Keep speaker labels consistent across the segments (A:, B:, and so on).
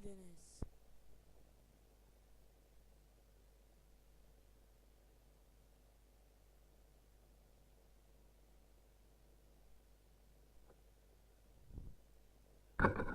A: geldiniz.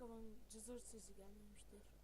A: İnşallah mikrofonun cızır sesi gelmemiştir.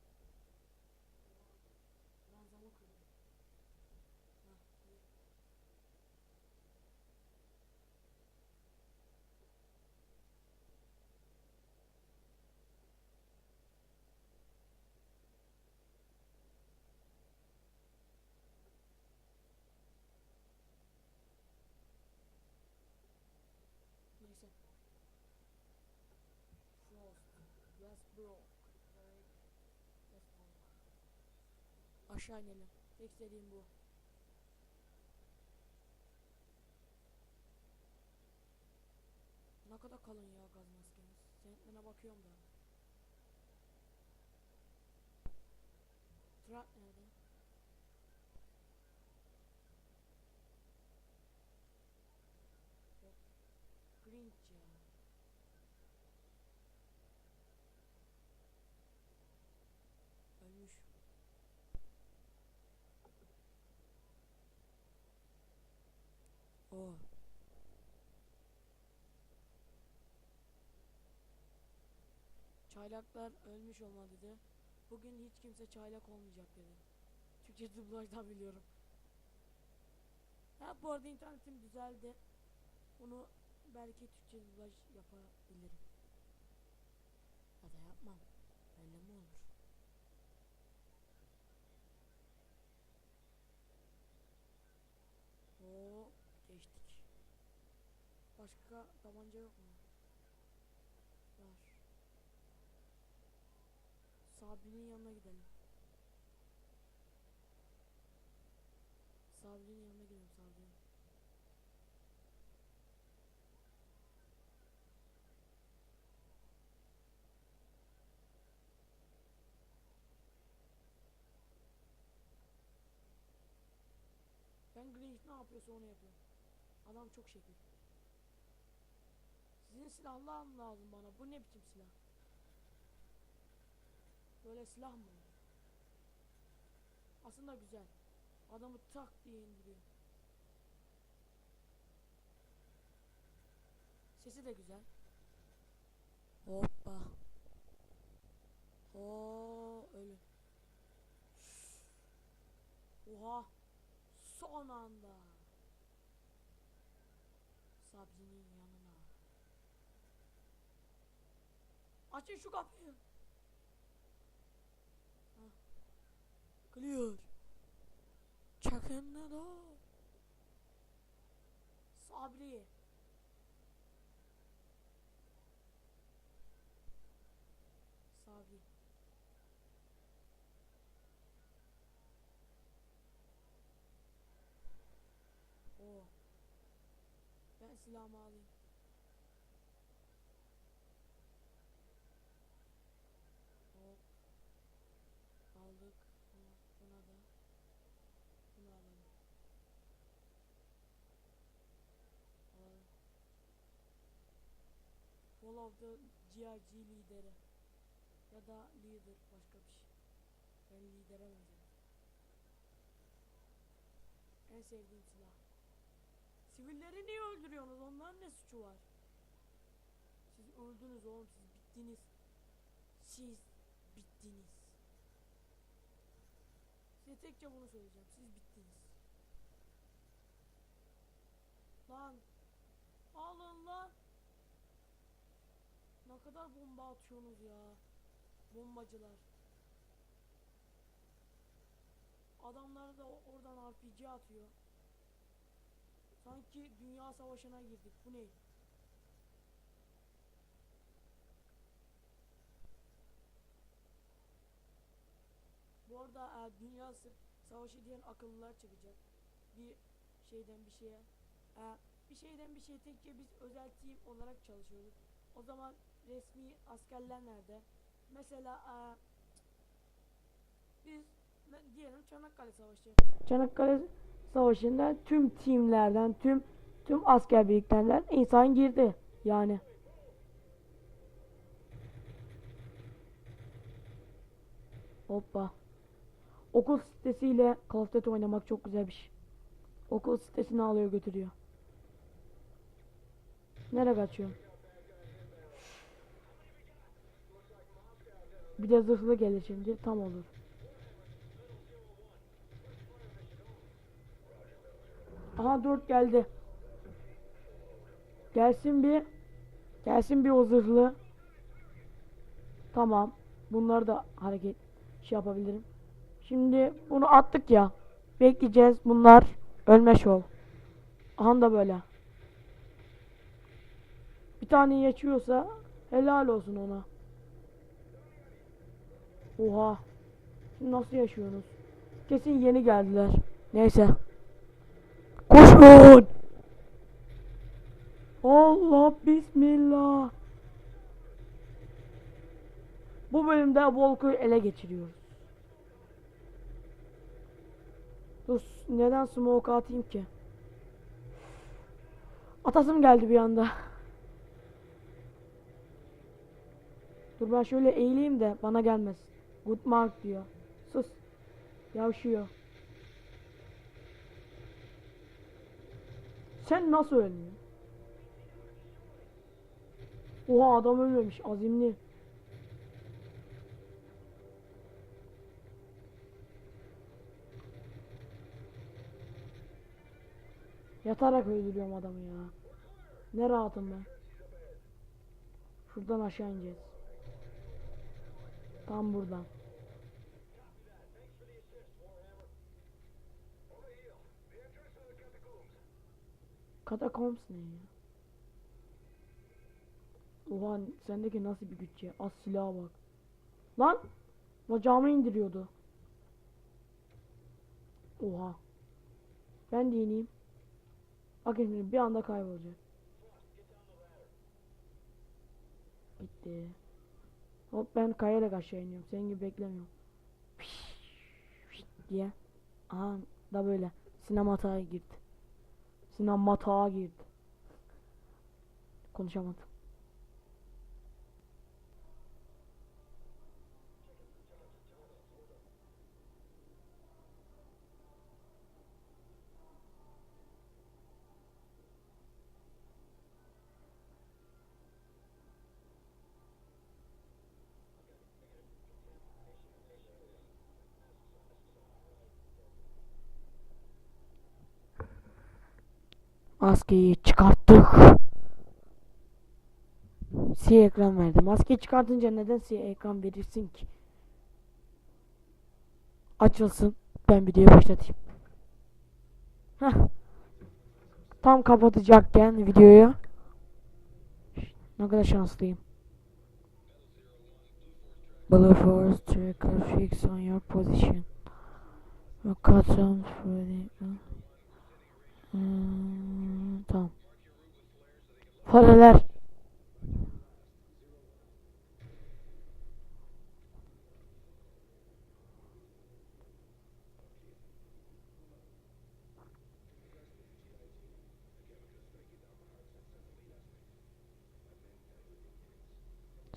A: Aşağı inelim. Tek istediğim bu. Ne kadar kalın ya gaz maskeniz. Senetlerine bakıyorum da. Trump nerede? Yok. Grinch ya. Ölmüş. O. Çaylaklar ölmüş olmalı dedi. Bugün hiç kimse çaylak olmayacak dedi. Türkçe dublajdan biliyorum. Ha bu arada internetim düzeldi. Bunu belki Türkçe dublaj yapabilirim. Ya da yapmam. Öyle mi olur? Oo geçtik. Başka tabanca yok mu? Var. Sabri'nin yanına gidelim. Sabri'nin yanına gidelim Sabri'nin. Ben Grinch ne yapıyorsa onu yapıyorum. Adam çok şekil. Sizin silahlar lazım bana? Bu ne biçim silah? Böyle silah mı? Aslında güzel. Adamı tak diye indiriyor. Sesi de güzel. Hoppa. Oo ölü. Oha. Son anda. Sabri'nin yanına. Açın şu kapıyı. Clear. Çakın da da. Sabri. Sabri. Oo. Ben silahımı alayım. Hop. Aldık. Buna, buna da. Bunu alalım. Alalım. The GRG lideri. Ya da leader başka bir şey. Ben lidere benzedim. En sevdiğim silah. Sivilleri niye öldürüyorsunuz? Onların ne suçu var? Siz öldünüz oğlum siz bittiniz. Siz bittiniz. Size tekçe bunu söyleyeceğim. Siz bittiniz. Lan. Alın lan. Ne kadar bomba atıyorsunuz ya. Bombacılar. Adamlar da oradan RPG atıyor. Sanki dünya savaşına girdik. Bu ne? Bu arada e, dünya savaşı diyen akıllılar çıkacak. Bir şeyden bir şeye. E, bir şeyden bir şey tekke biz özel team olarak çalışıyoruz. O zaman resmi askerler nerede? Mesela e, biz diyelim Çanakkale Savaşı. Çanakkale Savaşı'nda tüm timlerden, tüm tüm asker birliklerden insan girdi. Yani. Hoppa. Okul sitesiyle Call of Duty oynamak çok güzel bir şey. Okul sitesini alıyor götürüyor. Nereye kaçıyor? Bir de zırhlı gelir şimdi tam olur. Aha 4 geldi. Gelsin bir. Gelsin bir o zırhlı. Tamam. Bunları da hareket şey yapabilirim. Şimdi bunu attık ya. Bekleyeceğiz. Bunlar ölme şov. Aha da böyle. Bir tane yaşıyorsa helal olsun ona. Oha. Nasıl yaşıyorsunuz? Kesin yeni geldiler. Neyse. Koşun! Allah bismillah. Bu bölümde Volk'u ele geçiriyoruz. Dur neden smoke atayım ki? Atasım geldi bir anda. Dur ben şöyle eğileyim de bana gelmez. Good mark diyor. Sus. Yavşıyor. Sen nasıl ölmüyorsun? Oha adam ölmemiş azimli. Yatarak öldürüyorum adamı ya. Ne rahatım ben. Şuradan aşağı ineceğiz. Tam buradan. Katakombs ne ya? Oha sendeki nasıl bir güç ya? Az silaha bak. Lan! Bacağımı indiriyordu. Oha. Ben de ineyim. Bakın şimdi bir anda kaybolacak. Bitti. Hop ben kayarak aşağı iniyorum. Senin gibi beklemiyorum. diye. Aha da böyle. Sinematağa girdi. Sinematağa girdi. Konuşamadım. Maskeyi çıkarttık. Siyah ekran verdi. Maskeyi çıkartınca neden siyah ekran verirsin ki? Açılsın. Ben videoyu başlatayım. Heh. Tam kapatacakken videoyu. Ne kadar şanslıyım. Blue Force tracker fix on your position. Cut on Freddy. Hmm, tamam. Fareler.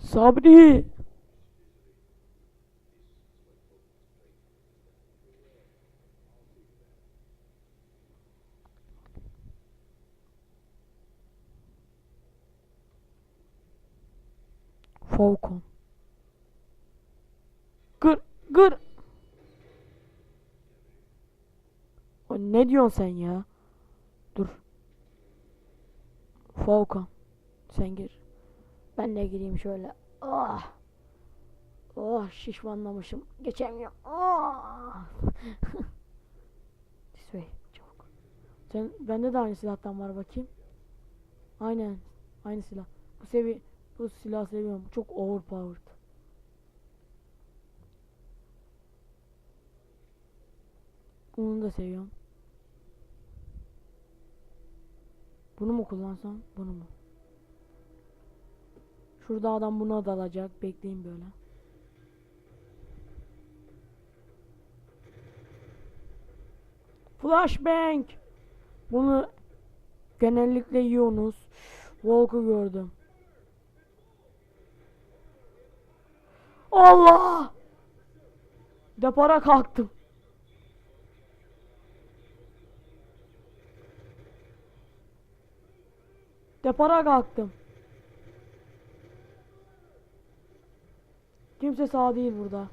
A: Sabri. Falcon. Gır gır. O ne diyorsun sen ya? Dur. Falcon. Sen gir. Ben de gireyim şöyle. Ah. Oh şişmanlamışım. Geçemiyorum. Ah. This way. Çabuk. Sen bende de aynı silahtan var bakayım. Aynen. Aynı silah. Bu sevi bu silah seviyorum. Çok overpowered. Bunu da seviyorum. Bunu mu kullansam? Bunu mu? Şurada adam buna dalacak. Bekleyin böyle. Flashbang. Bunu genellikle yiyorsunuz. Volk'u gördüm. Allah! Depara kalktım. Depara kalktım. Kimse sağ değil burada.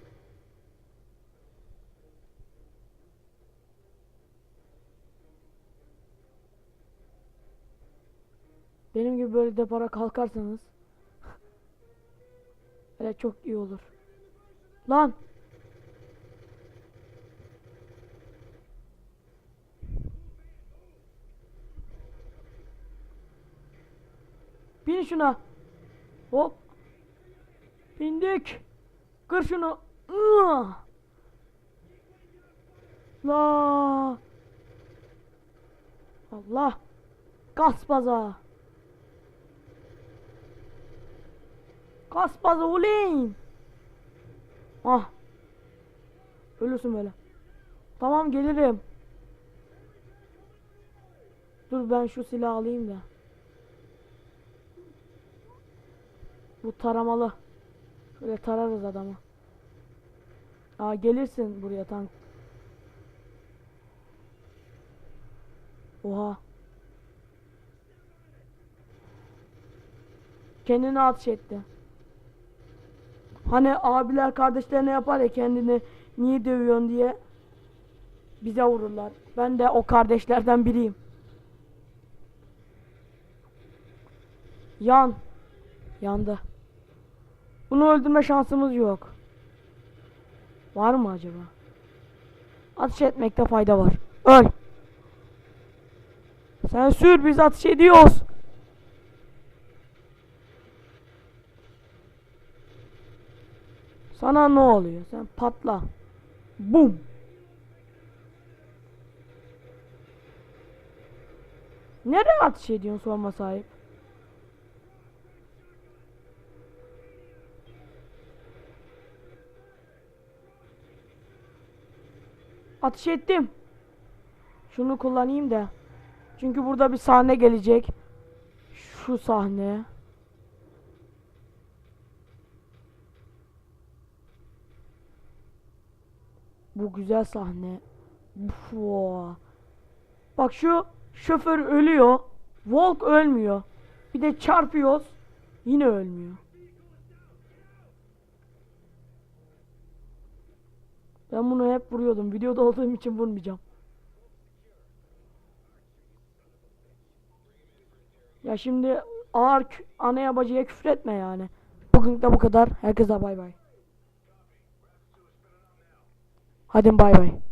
A: Benim gibi böyle depara kalkarsanız Evet çok iyi olur. Lan! Bin şuna. Hop. Bindik. Kır şunu. La. Allah. Kaspaza. Kaspaza ulan. Ah. Ölürsün böyle. Tamam gelirim. Dur ben şu silahı alayım da. Bu taramalı. Şöyle tararız adamı. Aa gelirsin buraya tank. Oha. Kendini ateş etti. Hani abiler kardeşlerine yapar ya kendini niye dövüyorsun diye bize vururlar. Ben de o kardeşlerden biriyim. Yan. Yandı. Bunu öldürme şansımız yok. Var mı acaba? Ateş etmekte fayda var. Öl. Sen sür biz ateş ediyoruz. Sana ne oluyor? Sen patla. Bum. Nereye ateş ediyorsun sorma sahip? Ateş ettim. Şunu kullanayım da. Çünkü burada bir sahne gelecek. Şu sahne. Bu güzel sahne. Ufo. Bak şu şoför ölüyor. Volk ölmüyor. Bir de çarpıyoruz. Yine ölmüyor. Ben bunu hep vuruyordum. Videoda olduğum için vurmayacağım. Ya şimdi ağır anaya bacıya küfür etme yani. Bugün de bu kadar. Herkese bay bay. Hadi bay bay.